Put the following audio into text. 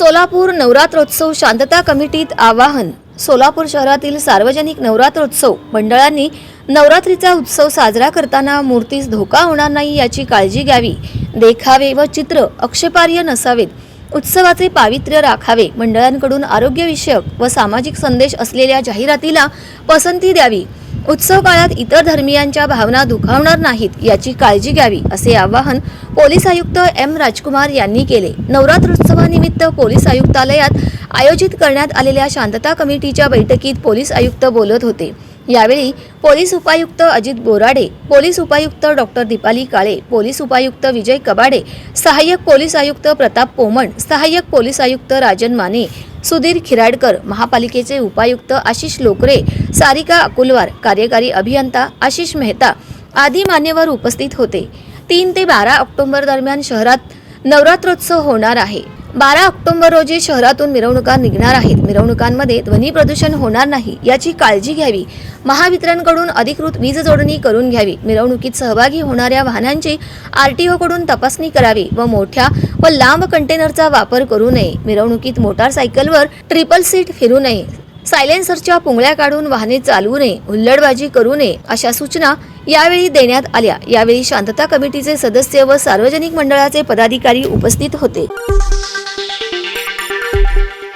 सोलापूर नवरात्रोत्सव शांतता कमिटीत आवाहन. सोलापूर शहरातील सार्वजनिक नवरात्रोत्सव मंडळांनी नवरात्रीचा उत्सव साजरा करताना मूर्तीस धोका होणार नाही याची काळजी घ्यावी. देखावे व चित्र अक्षेपार्य नसावेत. उत्सवाचे पावित्र्य राखावे मंडळांकडून आरोग्यविषयक व सामाजिक संदेश असलेल्या जाहिरातीला पसंती द्यावी. उत्सव काळात इतर धर्मियांच्या भावना दुखावणार नाहीत याची काळजी घ्यावी असे आवाहन पोलीस आयुक्त एम राजकुमार यांनी केले. नवरात्रोत्सवानिमित्त पोलीस आयुक्तालयात आयोजित करण्यात आलेल्या शांतता कमिटीच्या बैठकीत पोलीस आयुक्त बोलत होते. यावेळी पोलीस उपायुक्त अजित बोराडे पोलीस उपायुक्त डॉक्टर दीपाली काळे पोलीस उपायुक्त विजय कबाडे सहाय्यक पोलीस आयुक्त प्रताप पोमण सहाय्यक पोलीस आयुक्त राजन माने सुधीर खिराडकर महापालिकेचे उपायुक्त आशिष लोकरे सारिका अकुलवार कार्यकारी अभियंता आशिष मेहता आदी मान्यवर उपस्थित होते. तीन ते बारा ऑक्टोबर दरम्यान शहरात नवरात्रोत्सव होणार आहे. बारा ऑक्टोबर रोजी शहरातून मिरवणुका निघणार आहेत. मिरवणुकांमध्ये ध्वनी प्रदूषण होणार नाही याची काळजी घ्यावी. महावितरणकडून अधिकृत वीज जोडणी करून घ्यावी. मिरवणुकीत सहभागी होणाऱ्या वाहनांची आरटीओ कडून तपासणी करावी व मोठ्या व लांब कंटेनरचा वापर करू नये. मिरवणुकीत मोटारसायकलवर ट्रिपल सीट फिरू नये. सायलेन्सरच्या पुंगळ्या काढून वाहने चालवू नये. हुल्लडबाजी करू नये अशा सूचना यावेळी देण्यात आल्या. यावेळी शांतता कमिटीचे सदस्य व सार्वजनिक मंडळाचे पदाधिकारी उपस्थित होते.